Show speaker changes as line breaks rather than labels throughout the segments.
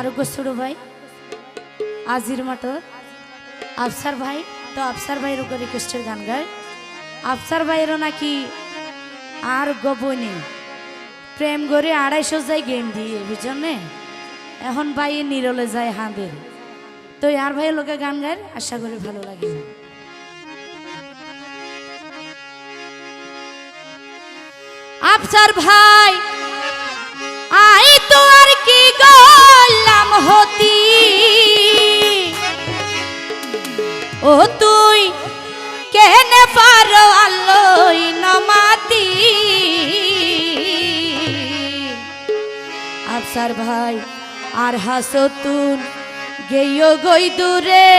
আরোগ্য ছোটো ভাই আজির মটর আফসার ভাই তো আফসার ভাইয়ের উপর রিকোয়েস্টের গান গায় আফসার ভাইয়েরও নাকি আর গোপনে প্রেম করে আড়াইশো যায় গেম দিয়ে বুঝনে এখন ভাই নিরলে যায় হাঁদের তো আর ভাইয়ের লোকে গান গায় আশা করি ভালো লাগে আফসার ভাই আই তো আর কি গলাম হতি। ও তুই কেনে পারো আলোই নমাতি? আফসার ভাই, আর হাসতুন গেইও গই দূরে।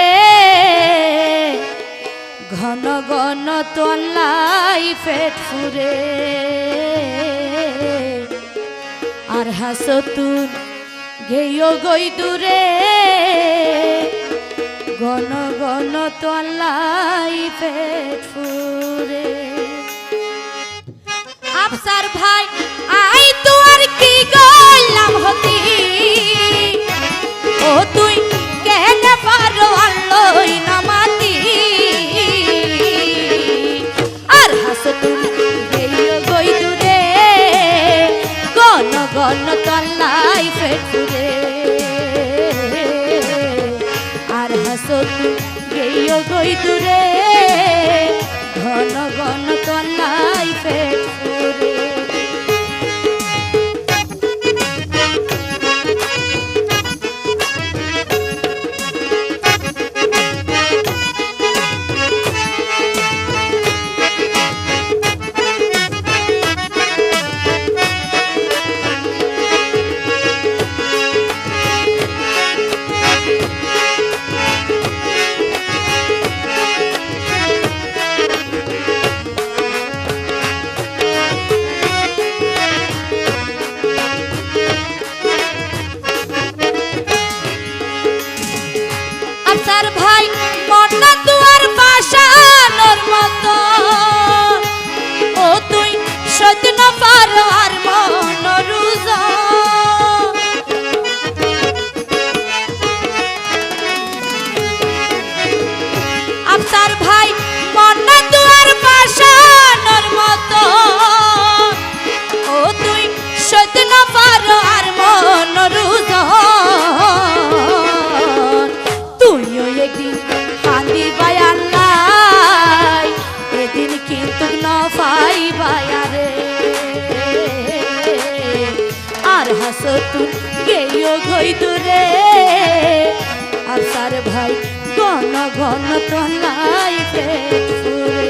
ঘন ঘন তল্লাই পেট ফুরে। আর হাসতুন গেইও গই দূরে। ঘন ঘন তলাই পেট ফুরে। আফসার ভাই গই দূরে? What? তুই গেইও গই দূরে আর সার ভাই ঘন তলাই পেট ফুরে